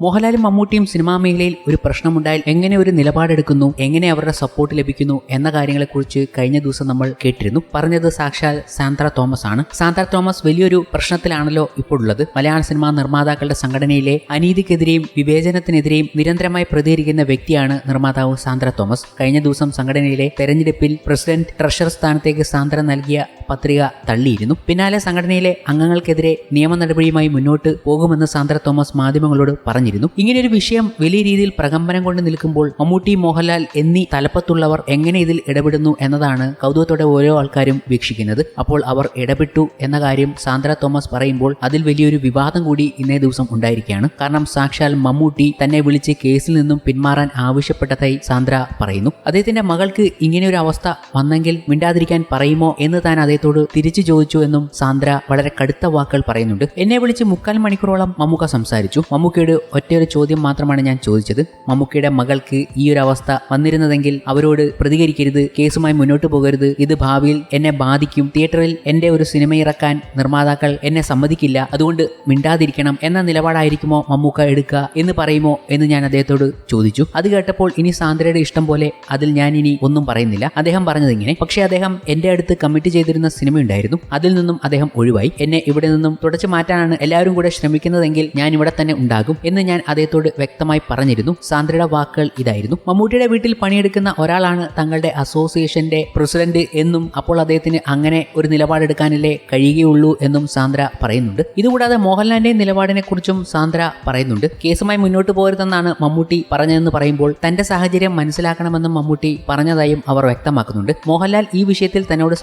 മോഹൻലാലും മമ്മൂട്ടിയും സിനിമാ മേഖലയിൽ ഒരു പ്രശ്നമുണ്ടായാൽ എങ്ങനെ ഒരു നിലപാടെടുക്കുന്നു എങ്ങനെ അവരുടെ സപ്പോർട്ട് ലഭിക്കുന്നു എന്ന കാര്യങ്ങളെക്കുറിച്ച് കഴിഞ്ഞ ദിവസം നമ്മൾ കേട്ടിരുന്നു. പറഞ്ഞത് സാക്ഷാൽ സാന്ദ്ര തോമസ് ആണ്. സാന്ദ്ര തോമസ് വലിയൊരു പ്രശ്നത്തിലാണല്ലോ ഇപ്പോൾ ഉള്ളത് മലയാള സിനിമാ നിർമ്മാതാക്കളുടെ സംഘടനയിലെ അനീതിക്കെതിരെയും വിവേചനത്തിനെതിരെയും നിരന്തരമായി പ്രതികരിക്കുന്ന വ്യക്തിയാണ് നിർമ്മാതാവ് സാന്ദ്ര തോമസ്. കഴിഞ്ഞ ദിവസം സംഘടനയിലെ തെരഞ്ഞെടുപ്പിൽ പ്രസിഡന്റ് ട്രഷറർ സ്ഥാനത്തേക്ക് സാന്ദ്ര നൽകിയ പത്രിക തള്ളിയിരുന്നു. പിന്നാലെ സംഘടനയിലെ അംഗങ്ങൾക്കെതിരെ നിയമ നടപടിയുമായി മുന്നോട്ട് പോകുമെന്ന് സാന്ദ്ര തോമസ് മാധ്യമങ്ങളോട് പറഞ്ഞിരുന്നു. ഇങ്ങനെയൊരു വിഷയം വലിയ രീതിയിൽ പ്രകമ്പനം കൊണ്ട് നിൽക്കുമ്പോൾ മമ്മൂട്ടി മോഹൻലാൽ എന്നീ തലപ്പത്തുള്ളവർ എങ്ങനെ ഇതിൽ ഇടപെടുന്നു എന്നതാണ് കൗതുകത്തോടെ ഓരോ ആൾക്കാരും വീക്ഷിക്കുന്നത്. അപ്പോൾ അവർ ഇടപെട്ടു എന്ന കാര്യം സാന്ദ്ര തോമസ് പറയുമ്പോൾ അതിൽ വലിയൊരു വിവാദം കൂടി ഇന്നേ ദിവസം ഉണ്ടായിരിക്കുകയാണ്. കാരണം സാക്ഷാൽ മമ്മൂട്ടി തന്നെ വിളിച്ച് കേസിൽ നിന്നും പിന്മാറാൻ ആവശ്യപ്പെട്ടതായി സാന്ദ്ര പറയുന്നു. അദ്ദേഹത്തിന്റെ മകൾക്ക് ഇങ്ങനെ ഒരു അവസ്ഥ വന്നെങ്കിൽ മിണ്ടാതിരിക്കാൻ പറയുമോ എന്ന് താൻ അദ്ദേഹത്തോട് തിരിച്ചു ചോദിച്ചു എന്നും സാന്ദ്ര വളരെ കടുത്ത വാക്കുകൾ പറയുന്നുണ്ട്. എന്നെ വിളിച്ച് മുക്കാൽ മണിക്കൂറോളം മമ്മൂക്ക സംസാരിച്ചു. മമ്മൂക്കയുടെ ഒറ്റയൊരു ചോദ്യം മാത്രമാണ് ഞാൻ ചോദിച്ചത്. മമ്മൂക്കയുടെ മകൾക്ക് ഈ ഒരു അവസ്ഥ വന്നിരുന്നതെങ്കിൽ അവരോട് പ്രതികരിക്കരുത് കേസുമായി മുന്നോട്ട് പോകരുത്. ഇത് ഭാവിയിൽ എന്നെ ബാധിക്കും. തിയേറ്ററിൽ എന്റെ ഒരു സിനിമ ഇറക്കാൻ നിർമ്മാതാക്കൾ എന്നെ സമ്മതിക്കില്ല. അതുകൊണ്ട് മിണ്ടാതിരിക്കണം എന്ന നിലപാടായിരിക്കുമോ മമ്മൂക്ക എടുക്കുക എന്ന് പറയുമോ എന്ന് ഞാൻ അദ്ദേഹത്തോട് ചോദിച്ചു. അത് കേട്ടപ്പോൾ ഇനി സാന്ദ്രയുടെ ഇഷ്ടം പോലെ അതിൽ ഞാൻ ഇനി ഒന്നും പറയുന്നില്ല. അദ്ദേഹം പറഞ്ഞതിങ്ങനെ പക്ഷേ അദ്ദേഹം എന്റെ അടുത്ത് കമ്മിറ്റ് ചെയ്തിരുന്ന സിനിമ ഉണ്ടായിരുന്നു അതിൽ നിന്നും അദ്ദേഹം ഒഴിവായി. എന്നെ ഇവിടെ നിന്നും തുടച്ചു മാറ്റാനാണ് എല്ലാവരും കൂടെ ശ്രമിക്കുന്നതെങ്കിൽ ഞാൻ ഇവിടെ തന്നെ ഉണ്ടാകും എന്ന് ഞാൻ അദ്ദേഹത്തോട് വ്യക്തമായി പറഞ്ഞിരുന്നു. സാന്ദ്രയുടെ വാക്കുകൾ ഇതായിരുന്നു. മമ്മൂട്ടിയുടെ വീട്ടിൽ പണിയെടുക്കുന്ന ഒരാളാണ് തങ്ങളുടെ അസോസിയേഷന്റെ പ്രസിഡന്റ് എന്നും അപ്പോൾ അദ്ദേഹത്തിന് അങ്ങനെ ഒരു നിലപാടെടുക്കാനല്ലേ കഴിയുകയുള്ളൂ എന്നും സാന്ദ്ര പറയുന്നുണ്ട്. ഇതുകൂടാതെ മോഹൻലാലിന്റെ നിലപാടിനെ കുറിച്ചും സാന്ദ്ര പറയുന്നുണ്ട്. കേസുമായി മുന്നോട്ട് പോകരുതെന്നാണ് മമ്മൂട്ടി പറഞ്ഞതെന്ന് പറയുമ്പോൾ തന്റെ സാഹചര്യം മനസ്സിലാക്കണമെന്നും മമ്മൂട്ടി പറഞ്ഞതായും അവർ വ്യക്തമാക്കുന്നുണ്ട്. മോഹൻലാൽ ഈ വിഷയത്തിൽ തന്നോട്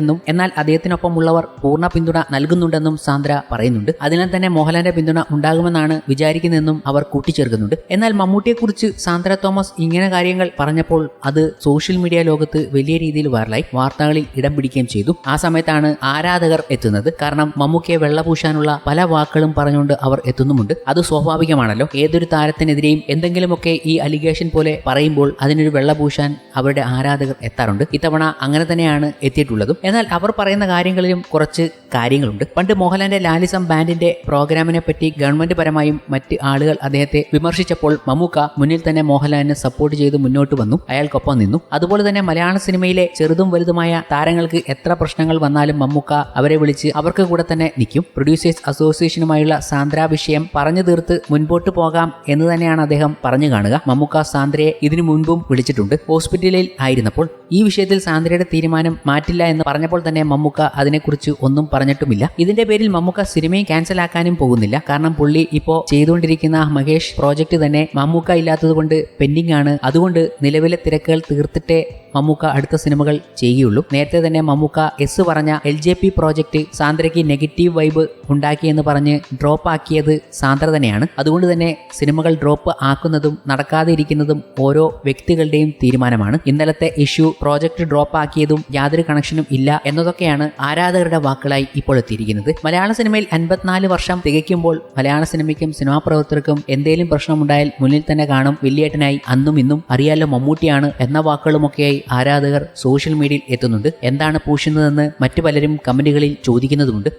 സംസാരിച്ചിട്ടില്ലെന്നും എന്നാൽ അദ്ദേഹത്തിനൊപ്പമുള്ളവർ പൂർണ പിന്തുണ നൽകുന്നുണ്ടെന്നും സാന്ദ്ര പറയുന്നുണ്ട്. അതിനാൽ തന്നെ മോഹൻലാലിന്റെ പിന്തുണ ഉണ്ടാകുമെന്നാണ് വിചാരിക്കുന്നതെന്നും അവർ കൂട്ടിച്ചേർക്കുന്നുണ്ട്. എന്നാൽ മമ്മൂട്ടിയെക്കുറിച്ച് സാന്ദ്ര തോമസ് ഇങ്ങനെ കാര്യങ്ങൾ പറഞ്ഞപ്പോൾ അത് സോഷ്യൽ മീഡിയ ലോകത്ത് വലിയ രീതിയിൽ വൈറലായി. വാർത്തകളിൽ ഇടം പിടിക്കുകയും ചെയ്തു. ആ സമയത്താണ് ആരാധകർ എത്തുന്നത്. കാരണം മമ്മൂക്കയെ വെള്ളപൂശാനുള്ള പല വാക്കുകളും പറഞ്ഞുകൊണ്ട് അവർ എത്തുന്നുമുണ്ട്. അത് സ്വാഭാവികമാണല്ലോ. ഏതൊരു താരത്തിനെതിരെയും എന്തെങ്കിലുമൊക്കെ ഈ അലിഗേഷൻ പോലെ പറയുമ്പോൾ അതിനൊരു വെള്ളപൂശാൻ അവരുടെ ആരാധകർ എത്താറുണ്ട്. ഇത്തവണ അങ്ങനെ തന്നെയാണ് എത്തിയിട്ടുള്ളതും. എന്നാൽ അവർ പറയുന്ന കാര്യങ്ങളിലും കുറച്ച് കാര്യങ്ങളുണ്ട്. പണ്ട് മോഹൻലാലിന്റെ ലാലിസം ബാൻഡിന്റെ പ്രോഗ്രാമിനെ പറ്റി ഗവൺമെന്റ് പരമായും മറ്റ് ആളുകൾ അദ്ദേഹത്തെ വിമർശിച്ചപ്പോൾ മമ്മൂക്ക മുന്നിൽ തന്നെ മോഹൻലാലിനെ സപ്പോർട്ട് ചെയ്ത് മുന്നോട്ട് വന്നു. അയാൾക്കൊപ്പം നിന്നു. അതുപോലെ തന്നെ മലയാള സിനിമയിലെ ചെറുതും വലുതുമായ താരങ്ങൾക്ക് എത്ര പ്രശ്നങ്ങൾ വന്നാലും മമ്മൂക്ക അവരെ വിളിച്ച് അവർക്ക് കൂടെ തന്നെ നിൽക്കും. പ്രൊഡ്യൂസേഴ്സ് അസോസിയേഷനുമായുള്ള സാന്ദ്ര വിഷയം പറഞ്ഞു തീർത്ത് മുൻപോട്ട് പോകാം എന്ന് തന്നെയാണ് അദ്ദേഹം പറഞ്ഞു കാണുക. മമ്മൂക്ക സാന്ദ്രയെ ഇതിനു മുൻപും വിളിച്ചിട്ടുണ്ട്. ഹോസ്പിറ്റലിൽ ആയിരുന്നപ്പോൾ ഈ വിഷയത്തിൽ സാന്ദ്രയുടെ തീരുമാനം മാറ്റില്ല എന്ന് പറഞ്ഞപ്പോൾ തന്നെ മമ്മൂക്ക അതിനെക്കുറിച്ച് ഒന്നും പറഞ്ഞിട്ടുമില്ല. ഇതിന്റെ പേരിൽ മമ്മൂക്ക സിനിമയും ക്യാൻസൽ ആക്കാനും പോകുന്നില്ല. കാരണം പുള്ളി ഇപ്പോ ചെയ്തുകൊണ്ടിരിക്കുന്ന മഹേഷ് പ്രോജക്റ്റ് തന്നെ മമ്മൂക്ക ഇല്ലാത്തതുകൊണ്ട് പെൻഡിംഗ് ആണ്. അതുകൊണ്ട് നിലവിലെ തിരക്കുകൾ തീർത്തിട്ടേ മമ്മൂക്ക അടുത്ത സിനിമകൾ ചെയ്യുകയുള്ളൂ നേരത്തെ തന്നെ മമ്മൂക്ക എസ് പറഞ്ഞ എൽ ജെ പി പ്രോജക്റ്റ് സാന്ദ്രയ്ക്ക് നെഗറ്റീവ് വൈബ് ഉണ്ടാക്കിയെന്ന് പറഞ്ഞ് ഡ്രോപ്പ് ആക്കിയത് സാന്ദ്ര തന്നെയാണ്. അതുകൊണ്ട് തന്നെ സിനിമകൾ ഡ്രോപ്പ് ആക്കുന്നതും നടക്കാതെ ഇരിക്കുന്നതും ഓരോ വ്യക്തികളുടെയും തീരുമാനമാണ്. ഇന്നലത്തെ ഇഷ്യൂ പ്രോജക്റ്റ് ഡ്രോപ്പ് ആക്കിയതും യാതൊരു കണക്ഷനും ഇല്ല എന്നതൊക്കെയാണ് ആരാധകരുടെ വാക്കുകളായി ഇപ്പോൾ എത്തിയിരിക്കുന്നത്. മലയാള സിനിമയിൽ അൻപത്തിനാല് വർഷം തികയ്ക്കുമ്പോൾ മലയാള സിനിമയ്ക്കും സിനിമാ പ്രവർത്തകർക്കും എന്തെങ്കിലും പ്രശ്നമുണ്ടായാൽ മുന്നിൽ തന്നെ കാണും. വലിയേട്ടനായി അന്നും ഇന്നും അറിയാലോ മമ്മൂട്ടിയാണ് എന്ന വാക്കുകളുമൊക്കെയായി ആരാധകർ സോഷ്യൽ മീഡിയയിൽ എത്തുന്നുണ്ട്. എന്താണ് പൂശുന്നതെന്ന് മറ്റു പലരും കമന്റുകളിൽ ചോദിക്കുന്നതുമുണ്ട്.